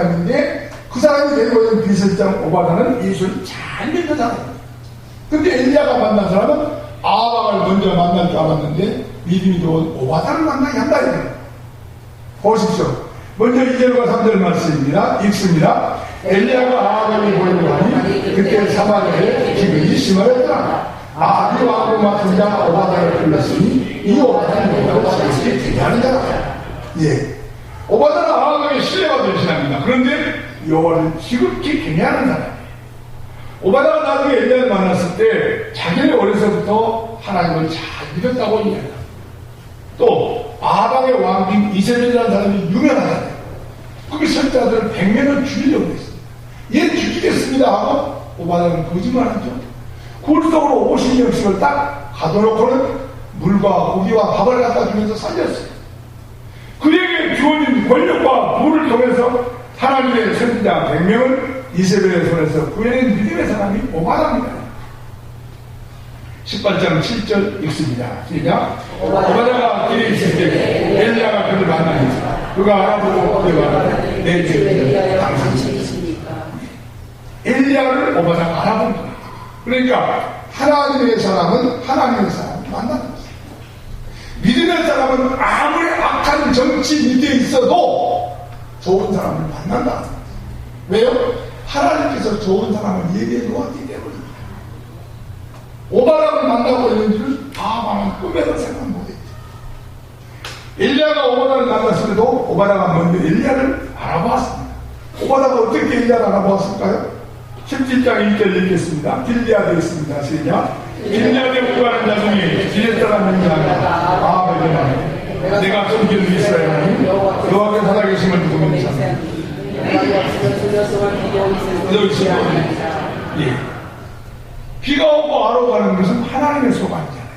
사람인데 그 사람이 데리고 있는 비설장 오바다는 예수를 잘 믿는 사람이에요. 근데 엘리야가 만난 사람은 아방을 먼저 만날 줄 알았는데 믿음이 좋은 오바다를 만나게 한다 이거예요. 보십시오. 먼저 2절과 3절 말씀입니다. 읽습니다. 엘리야가 아방을 보려고 하니 그때 사마리아에 기근이 심하였더라. 아비 왕후 맡은 자 오바다를 불렀으니 이 오바다는 뭐라고 기대하는 자라. 예. 오바다는 아방의 신뢰가 되시합니다 그런데 여호와를 지극히 경외하는 사람이에요. 오바다가 나중에 엘리야를 만났을 때 자기는 어려서부터 하나님을 잘 믿었다고 이야기합니다. 또 아방의 왕인 이세벨이라는 사람이 유명하잖아요. 그 설자들을 100명을 죽이려고 했습니다. 얘 죽이겠습니다 하고 오바다는 거짓말하죠. 굴속으로 50명씩을 딱 가둬놓고는 물과 고기와 밥을 갖다 주면서 살렸어요. 그에게 주어진 권력과 부를 통해서 하나님의 선지자 100명을 이세벨의 손에서 구해낸 믿음의 사람이 오바다입니다. 18장 7절 읽습니다. 시작. 오바다가 길에 있을 때 엘리야가 그를 만나니 그가 알아보고 말하되 내 죄를 당신이십니까? 엘리야를 오바다가 알아본 거예요. 그러니까 하나님의 사람은 하나님의 사람을 만나 믿음의 사람은 아무리 악한 정치 밑에 있어도 좋은 사람을 만난다. 왜요? 하나님께서 좋은 사람을 예비해 놓았기 때문입니다. 오바락을 만나고 있는 줄을 아마는 꿈에도 생각 못했죠. 엘리야가 오바락을 만났을 때도 오바락가 먼저 엘리야를 알아보았습니다. 오바락가 어떻게 엘리야를 알아보았을까요? 17장 1절 읽겠습니다. 길리아되어 있습니다. 시작. 길리아에 구하는 자 중에 지렛 사람 있냐 아베르마 내가 숨기는 이스라엘 하나님 여호와께 살아계심을 사람 여기 있습니다. 예. 비가 오고 아로 가는 것은 하나님의 소관이잖아요.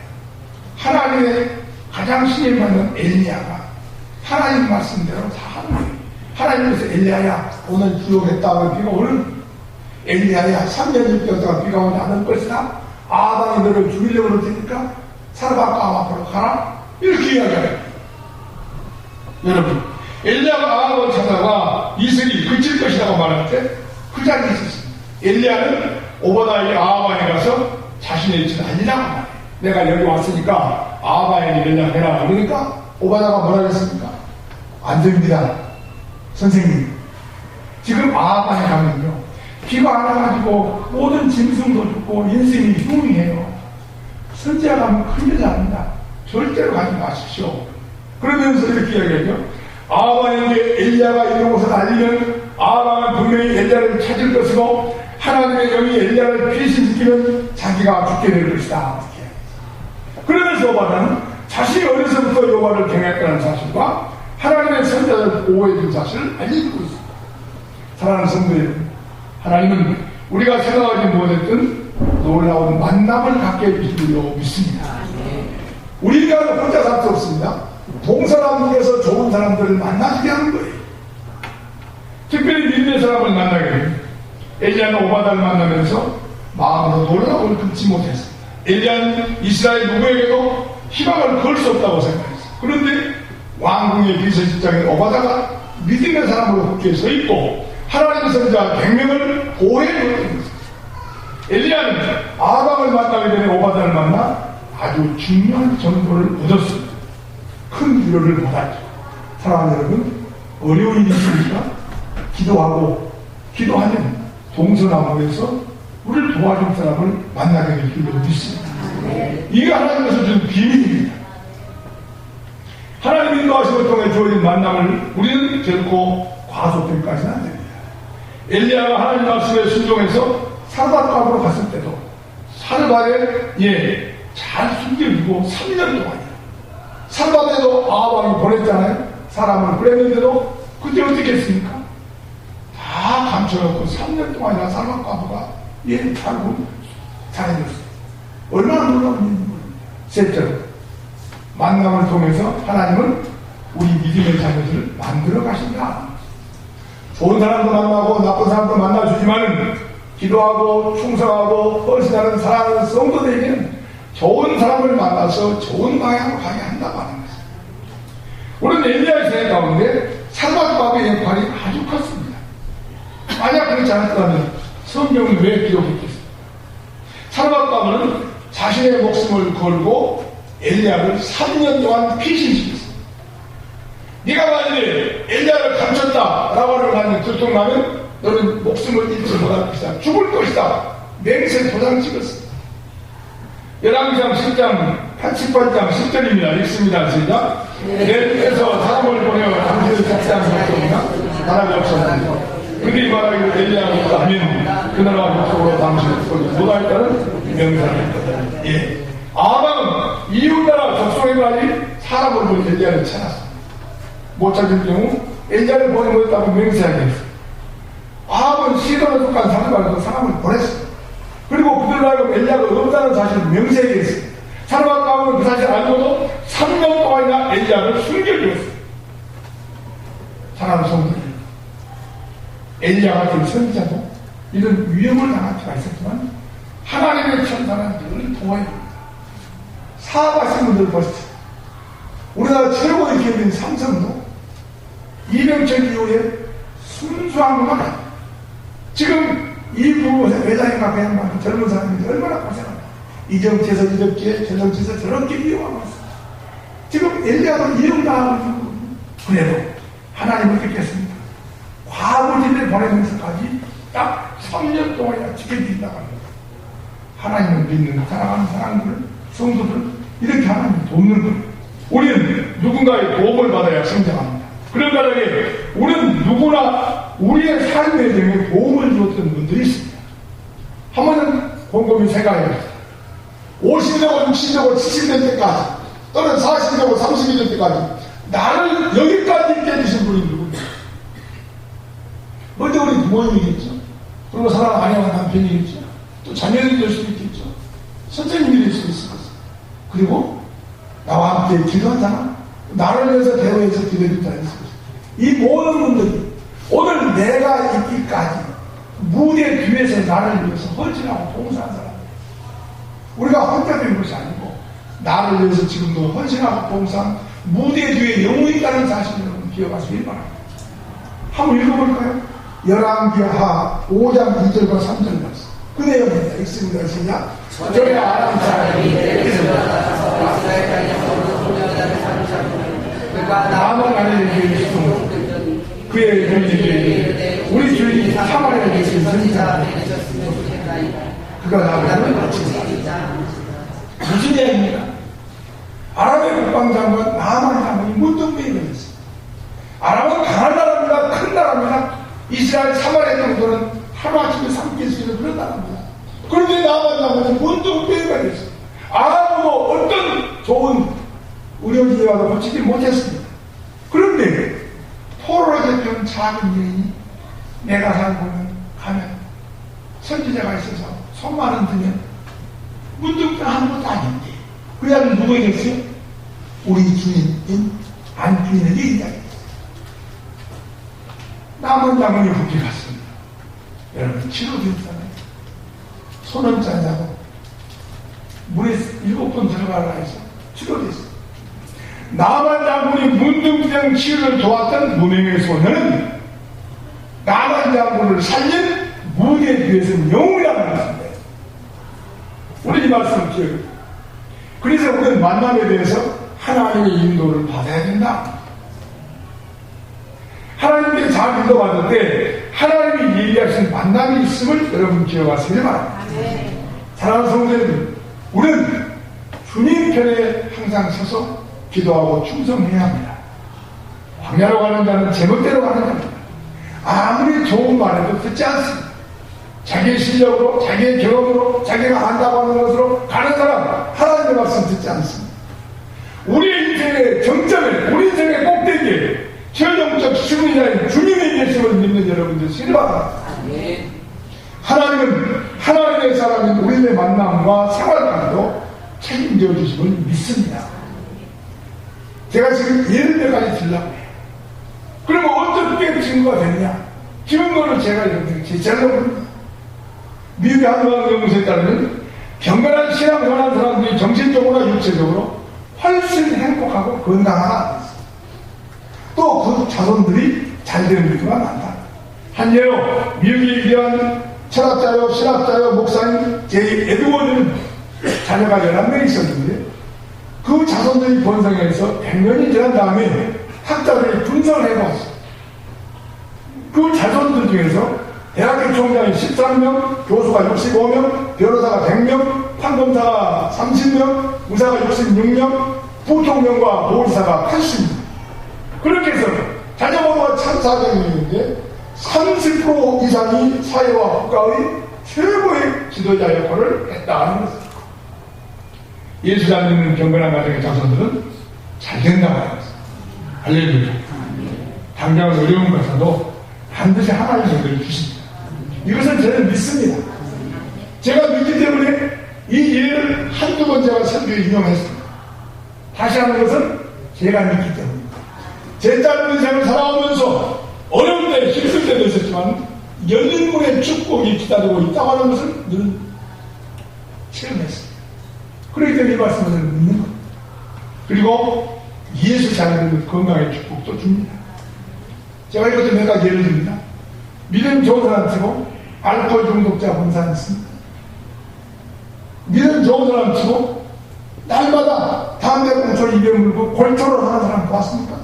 하나님의 가장 신임받는 엘리야가 하나님 말씀대로 다 하는 거예요. 하나님께서 엘리야야 오늘 주역했다 하면 비가 오는 엘리야야 3년 6개월 동안 비가 오지 않을 것이다. 아담이 너를 죽이려고 그럴 테니까 사르바까 앞으로 가라. 이렇게 이야기해요. 여러분 엘리야가 아합을 찾아가 이슬이 그칠 것이라고 말할 때 그 자리에 있었습니다. 엘리야는 오바다의 아하방에 가서 자신의 집을 알리라고 말해요. 내가 여기 왔으니까 아하방에 연락해라. 그러니까 오바다가 뭐라 그랬습니까? 안 됩니다. 선생님. 지금 아하방에 가면요. 비가 안 와가지고 모든 짐승도 죽고 인생이 흉해요. 선지자 가면 큰일 납니다. 절대로 가지 마십시오. 그러면서 이렇게 이야기하죠. 아하방에게 엘리야가 있는 곳을 알리면 아하방은 분명히 엘리야를 찾을 것이고 하나님의 영이 엘리야를 피신시키면 자기가 죽게 될 것이다. 그러면서 오바는 자신이 어려서부터 여호와를 경했다는 사실과 하나님의 선자를 보호해준 사실을 알려주고 있습니다. 사랑하는 성도 여러분, 하나님은 우리가 생각하지 못했던 놀라운 만남을 갖게 해주시리로 믿습니다. 우리가 혼자 살 수 없습니다. 동서남북에서 좋은 사람들을 만나게 하는 거예요. 특별히 믿음의 사람을 만나게 됩니다. 엘리야는 오바다를 만나면서 마음으로 놀라움을 금치 못했습니다. 엘리야는 이스라엘 누구에게도 희망을 걸 수 없다고 생각했어요. 그런데 왕궁의 비서실장인 오바다가 믿음의 사람으로 굳게 서 있고 하나님의 선자 100명을 보호해 놓은 것입니다. 엘리야는 아방을 만나게 되는 오바다를 만나 아주 중요한 정보를 얻었습니다. 큰 위로를 받았죠. 사랑하는 여러분, 어려운 일이 있으니까 기도하고 기도하면 동서남북에서 우리를 도와줄 사람을 만나게 될 줄로 믿습니다. 이게 하나님께서 준 비밀입니다. 하나님 인도하심을 통해 주어진 만남을 우리는 결코 과소평가하지는 안 됩니다. 엘리야가 하나님 말씀에 순종해서 사르밧갑으로 갔을 때도 사르밧에 예, 잘 숨겨주고 3년 동안이요. 사르밧에도 아합왕이 보냈잖아요. 사람을 보냈는데도 그때 어떻게 했습니까? 다 감춰놓고 3년 동안이나 사르밧가부가 예, 살고 잘해줬어요. 얼마나 놀라운 일인지. 셋째로 만남을 통해서 하나님은 우리 믿음의 자녀들을 만들어 가신다. 좋은 사람도 만나고 나쁜 사람도 만나주지만은 기도하고 충성하고 헌신하는 사랑하는 성도들에게는 좋은 사람을 만나서 좋은 방향으로 가게 한다고 하는 것입니다. 우리는 엘리야의 세대 가운데 살바드밥의 역할이 아주 컸습니다. 만약 그렇지 않았다면 성경은 왜 기록했겠어요? 사르밧가문은 자신의 목숨을 걸고 엘리야를 3년 동안 피신시켰어요. 네가 만약에 엘리야를 감췄다라고 하는 들통나면 너는 목숨을 잃지 못할 것이다. 죽을 것이다. 맹세 도장 찍었어. 열왕기상 10장 88장 10절입니다. 읽습니다. 시작. 내 뜻에서 사람을 보내어 당신을 작사한 것입니다. 나라가 없었는데 그들이 말하기를 엘리야가 하면 그 나라가 속으로 당신을 쏘지 못하였다는 명사를 예. 아방은 이웃나라 적성에까지 사람을 보내 엘리야를 찾았어. 못 찾을 경우 엘리야를 보내고 명세하겠어. 아합은 시도에 속한 사람을 사람을 보냈어. 그리고 그들로 하여금 엘리야가 없다는 사실을 명세하게 했어. 사르밧 가문은 그 사실을 알고도 3년 동안이나 엘리야를 숨겨주었어. 사람 성들 엘리야 같은 선지자도 이런 위험을 당할 때가 있었지만 하나님의 천사는 늘 도와줍니다. 사업하신 분들 보시죠. 우리나라 최고의 기업인 삼성도 이명철 이후에 순수한 것만 아니에요. 지금 이 부부 회장인가 그냥 젊은 사람들이 얼마나 고생합니다. 이 정치에서 이렇게 저 정치에서 저렇게 이용하고 있습니다. 지금 엘리야도 이용당하고 있는 거예요. 그래도 하나님은 듣겠습니다. 과부지를 보내면서까지 딱 3년 동안이나 지켜드린다고 합니다. 하나님을 믿는 사랑하는 사람들, 성도들 이렇게 하나님 돕는 거예요. 우리는 누군가의 도움을 받아야 성장합니다. 그런 가정에 우리는 누구나 우리의 삶의 중에 도움을 주었던 분들이 있습니다. 한 번은 곰곰이 생각해봅시다. 50되고 60되고 70될 때까지 또는 40되고 30이 될 때까지 나를 여기까지 있게 해주신 분이 누구입니까? 먼저 우리 부모님이겠죠. 그리고 사랑 아내와 남편이겠죠. 또 자녀들이 될 수도 있겠죠. 선생님이 될 수도 있을 것입니다. 그리고 나와 함께 사람, 나를 위해서 대우해서 있을 것입니다. 이 모든 분들이 오늘 내가 있기까지 무대 뒤에서 나를 위해서 헌신하고 봉사한 사람. 우리가 혼자 된 것이 아니고 나를 위해서 지금도 헌신하고 봉사한 무대 뒤에 영웅이 있다는 사실을 여러분 기억하시기 바랍니다. 한번 읽어볼까요? 열왕기하 5장 2절과 3절 말씀. 그 내용입니다. 읽습니다. 시작. 저의 아람 사람이 남은 아내에게 있고 그의 주인에게 우리 주인이 사마리아에 계신 선지자 그가 나를 마치다. 무슨 이야기입니까? 아랍의 국방장관 나만 장군이 문둥병이 걸렸어요. 아랍은 강한 나라입니다. 큰 나라입니다. 이스라엘 사마리아 정도는 하루아침에 삼킬 수 있는 그런 나라입니다. 그런데 나만 장군이 문둥병이 걸렸어요. 아랍도 어떤 좋은 의료기와도 고치지 못했습니다. 그런데 포로로 잡혀온 작은 여인이 내가 살고는 가면 선지자가 있어서 손만은 들면 문득 아무것도 아닌데 그 아들 누구에겠어요? 우리 주인인 안주인에게 이야기했어요. 남은 장군이 후기 갔습니다. 여러분 치료됐잖아요. 손은 짜냐고 물에 일곱 번 들어가라 해서 치료됐어요. 남한 장군이 문둥병 치유를 도왔던 무명의 소녀는 남한 장군을 살린 무대 뒤에서는 영웅이라는 것입니다. 우리 이 말씀을 기억해. 그래서 우리는 만남에 대해서 하나님의 인도를 받아야 된다. 하나님께 잘 인도받을 때 하나님이 얘기하신 만남이 있음을 여러분 기억하시기 바랍니다. 사랑하는 성도님들, 우리는 주님 편에 항상 서서 기도하고 충성해야 합니다. 광야로 가는 자는 제멋대로 가는 자입니다. 아무리 좋은 말해도 듣지 않습니다. 자기의 실력으로, 자기의 경험으로, 자기가 안다고 하는 것으로 가는 사람, 하나님의 말씀 듣지 않습니다. 우리의 인생의 정점에, 우리 인생의 꼭대기에, 최종적 시민이라는 주님의 예수를 믿는 여러분들 실바랍니다. 하나님은 하나님의 사람인 우리의 만남과 생활까지도 책임져 주심을 믿습니다. 제가 지금 예를 몇 가지 들라고 해요. 그러면 어떻게 증거가 되느냐? 증거를 제가 제시하려고 합니다. 미국의 한국학 연구소에 따르면 경건한 신앙 전한 사람들이 정신적으로나 육체적으로 훨씬 행복하고 건강하다. 또그 자손들이 잘 되는 경우가 많다. 한 예로 미국에 위대한 철학자요, 신학자요, 목사인 제이 에드워드는 자녀가 11명 있었는데 그 자손들이 번성해서 100년이 지난 다음에 학자들이 분석을 해봤어요. 그 자손들 중에서 대학교 총장이 13명, 교수가 65명, 변호사가 100명, 판검사가 30명, 의사가 66명, 부통령과 보호사가 80명. 그렇게 해서 자녀번호가 1400명인데 30% 이상이 사회와 국가의 최고의 지도자 역할을 했다는 것입니다. 예수 안 믿는 경건한 가정의 자손들은 잘 된다고 합니다. 할렐루야. 당장 어려운 것에도 반드시 하나님의 은혜를 주십니다. 이것은 저는 믿습니다. 제가 믿기 때문에 이 예를 한두 번 제가 설교에 인용했습니다. 다시 하는 것은 제가 믿기 때문입니다. 제 짧은 인생을 살아오면서 어려운 때 힘들 때도 있었지만 열린 문의 축복이 기다리고 있다고 하는 것을 늘 체험했습니다. 때문에 이 말씀을 믿는 겁니다. 그리고 예수 자녀들 건강의 축복도 줍니다. 제가 이것도 몇 가지 예를 듭니다. 믿음 좋은 사람 치고 알코올 중독자 본 사람 있습니다. 믿음 좋은 사람 치고 날마다 담배 꽁초를 입에 물고 골초를 하는 사람 봤습니까?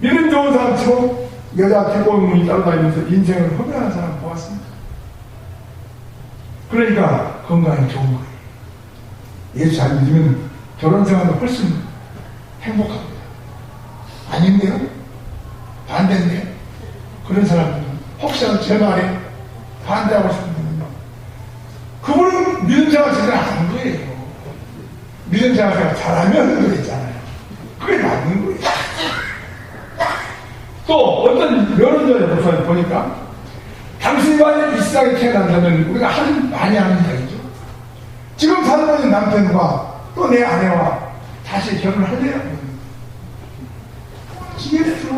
믿음 좋은 사람 치고 여자 기본문이 따라다니면서 인생을 허비하는 사람 보았습니다. 그러니까 건강이 좋은 거예요. 예수 잘 믿으면 결혼 생활도 훨씬 행복합니다. 아닌데요? 반대인데요? 그런 사람들은 혹시라도 제 말에 반대하고 싶은. 그분은 믿음 생활 제대로 안 거예요. 믿음 생활 잘하면 그랬잖아요. 그게 맞는 거예요. 또 어떤 여론조사 조사를 보니까 당신이 만약 이 세상에 태어난다면 우리가 한 많이 하는 이야기죠. 지금 살고 있는 남편과 또 내 아내와 다시 결혼할래요? 기회를 줘.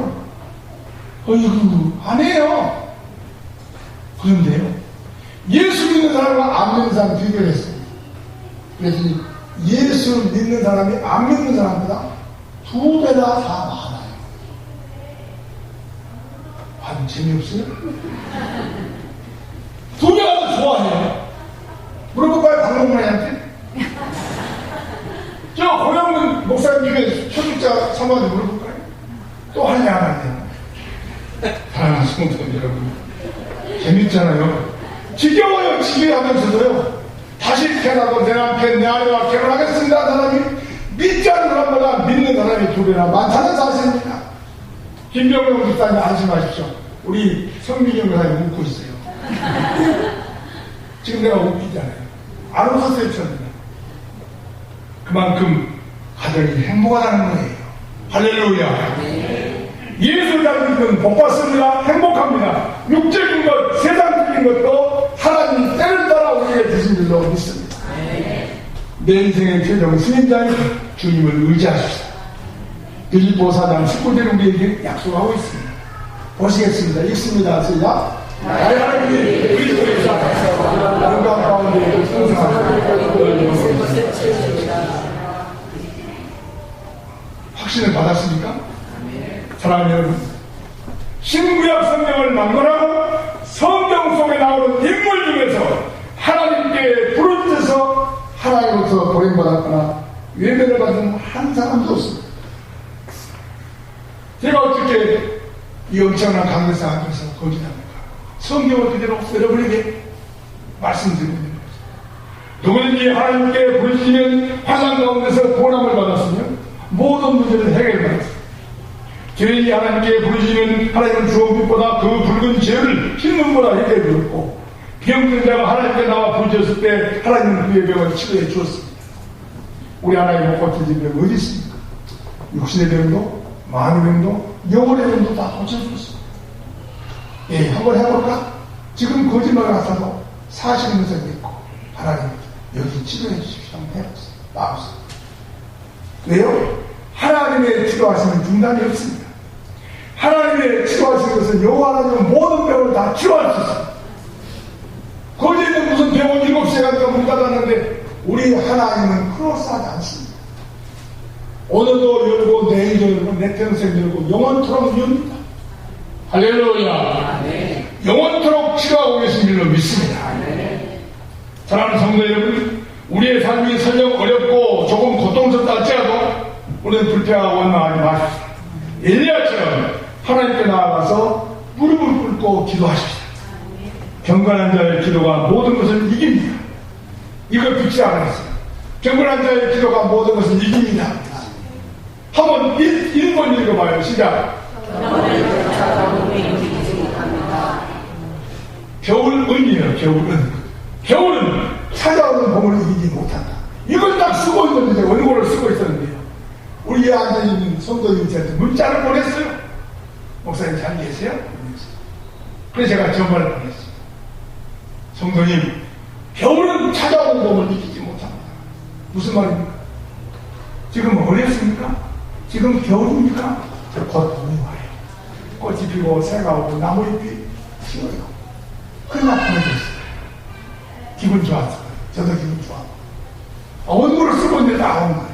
어이구, 안 해요. 그런데요. 예수 믿는 사람과 안 믿는 사람 비교했어요. 그래서 예수 믿는 사람이 안 믿는 사람보다 두 배나 다 많아요. 반 재미없어요? 두 배가 더 좋아해요. 물어볼까요, 방송만한테? 저 고영문 목사님 중에 초직자 사모한테 물어볼까요? 또 하냐, 안 하냐? 사랑하는 성도 여러분. 재밌잖아요. 지겨워요, 지겨워하면서도요. 다시 태어나도 내 남편, 내 아내와 결혼하겠습니다. 사람이 믿지 않는 사람보다 믿는 사람이 두 배나 많다는 사실입니다. 김병명 목사님 안심하십시오. 우리 성민이 목사님 웃고 있어요. 지금 내가 웃기잖아요. 안 웃었어요, 저는. 그만큼 가정이 행복하다는 거예요. 할렐루야. 예수 잘 믿으면 복 받습니다. 행복합니다. 육적인 것, 세상적인 것도 하나님 때를 따라 우리에게 주신 줄로 믿습니다. 내 인생의 최종 승인자인 주님을 의지하십시다. 빌보 사장 19절 우리에게 약속하고 있습니다. 보시겠습니다. 읽습니다. 시작. 나의 하나님, 우리 주의 사랑하사 영광 가운데 승승하시고 확신을 받았습니까? 사랑하는 여러분, 신구약 성경을 막론하고 성경 속에 나오는 인물 중에서 하나님께 부르짖어서 하나님으로서 보행받았거나 외면을 받은 한 사람도 없습니다. 제가 어떻게 이 엄청난 강대상 앞에서 거짓합니까? 성경을 그대로 여러분에게 말씀드리고 있는 거죠. 누구든지 하나님께 부르짖으면 환상 가운데서 보람을 받았으며 모든 문제를 해결받았습니다. 죄인이 하나님께 부르짖으면 하나님은 주어 빛보다 그 붉은 죄를 흰 눈보다 해결해 주었고 병든 자가 하나님께 나와 부르짖었을 때 하나님은 그의 병을 치료해 주었습니다. 우리 하나님 못 고쳐진 병 어디 있습니까? 육신의 병도 마음의 병도 영혼의 병도 다 고쳐주었습니다. 예, 한번 해볼까? 지금 거짓말 같아도 사실은 것을 믿고 하나님 여기 치료해 주십시오. 한번 해보세요. 나오세요. 왜요? 하나님의 치료하시는 중단이 없습니다. 하나님의 치료하시는 것은 여호와 하나님은 모든 병을 다 치료할 수 있습니다. 거기에는 무슨 병원 일곱 시간가 문 닫았는데 우리 하나님은 크로스하지 않습니다. 오늘도 열고 내일도 열고 내 평생 열고 영원토록 엽니다. 할렐루야. 영원토록 치료하고 계신 줄로 믿습니다. 사랑하는 성도 여러분, 우리의 삶이 설령 어렵고 조금 고통스럽다 할지라도 우리는 불평하고 원망하지 마십시오. 엘리야처럼 하나님께 나아가서 무릎을 꿇고 기도하십시오. 경건한 자의 기도가 모든 것을 이깁니다. 이걸 붙지 않았어요. 경건한 자의 기도가 모든 것을 이깁니다. 한번 1, 번 읽어봐요. 시작. 겨울은이에요. 겨울은. 겨울은 찾아오는 봄을 이기지 못한다. 이걸 딱 쓰고 있는데 원고를 쓰고 있었는데요. 우리 앉아있는 성도님한테 문자를 보냈어요. 목사님 잘 계세요? 그래서 제가 전화를 보냈어요. 성도님, 겨울은 찾아오는 봄을 이기지 못합니다. 무슨 말입니까? 지금 어렸습니까? 지금 겨울입니까? 곧 봄이 와요. 꽃이 피고 새가 오고 나무잎이 피어요. 그러나 보내줬어요. 기분 좋았어요. 저도 기분 좋았고. 아, 원고를 쓰고 있는데 아홉 마리.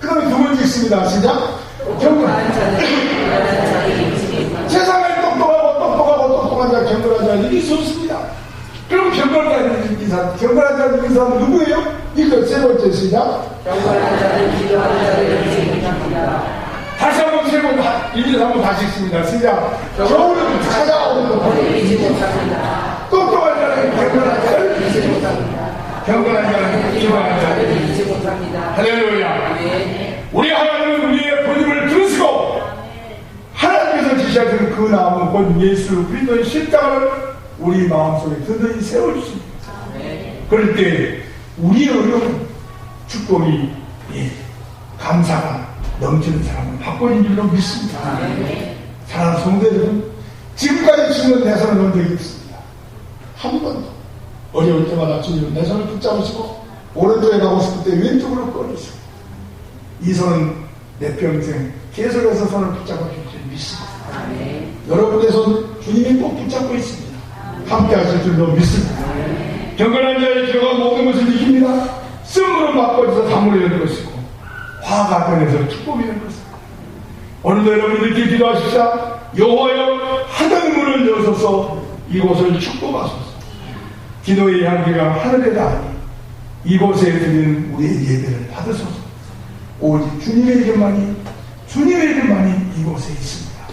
그 다음에 두 번째 있습니다. 시작. 경건. 세상을 똑똑하고 똑똑하고 똑똑한 자 경건하지 않는 일이 없습니다. 그럼 경건하지 않는 사람, 경건하지 않는 사람 누구예요? 이거 세 번째 시작. 경건한 자는 기도한 자를 인생이 잡니다. 3번, 1, 2, 3번 다시 있습니다. 시작. 저울은 찾아오는 것을 잊지 못합니다. 똑똑한 자는 경건한 자를 잊지 못합니다. 경건한 자는 기원한 자를 잊지 못합니다. 할렐루야. 우리 하나님은 우리의 본임을 들으시고 하나님께서 지시하시는 그 나무 곧 예수 그리스도의 십자가를 우리 마음속에 든든히 세워주십니다. 그럴 때 우리의 어려움, 축복이 예, 감사가 넘치는 사람을 바꿔진 줄로 믿습니다. 사랑하는 성도 여러분, 지금까지 주는 내 손을 놓은 적이 없습니다. 한 번도 어려울 때마다 주님은 내 손을 붙잡으시고 오른쪽에 가고 싶을 때 왼쪽으로 꺼내시고 이 손은 내 평생 계속해서 손을 붙잡아 주실 줄 믿습니다. 여러분의 손 주님이 꼭 붙잡고 있습니다. 함께 하실 줄로 믿습니다. 경건한 자의 기도가 모든 것을 이깁니다. 쓴물을 바꿔줘서 담을 여는 것이고 화가 꺼내서 축복이 되는 것입니다. 오늘도 여러분이 이렇게 기도하십시오. 여호와여 하늘 문을 여소서 이곳을 축복하소서. 기도의 향기가 하늘에 닿으니 이곳에 드리는 우리의 예배를 받으소서. 오직 주님에게만이 주님에게만이 이곳에 있습니다.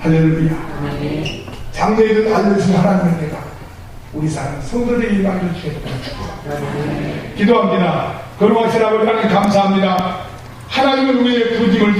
할렐루야. 장래에는 알려주신 하나님의 내가 우리 사람 성도들의 일만을 주겠다는 축복합니다. 기도합니다. 거룩하신 아버지 하나님 감사합니다. 하나님은 우리의 부짐을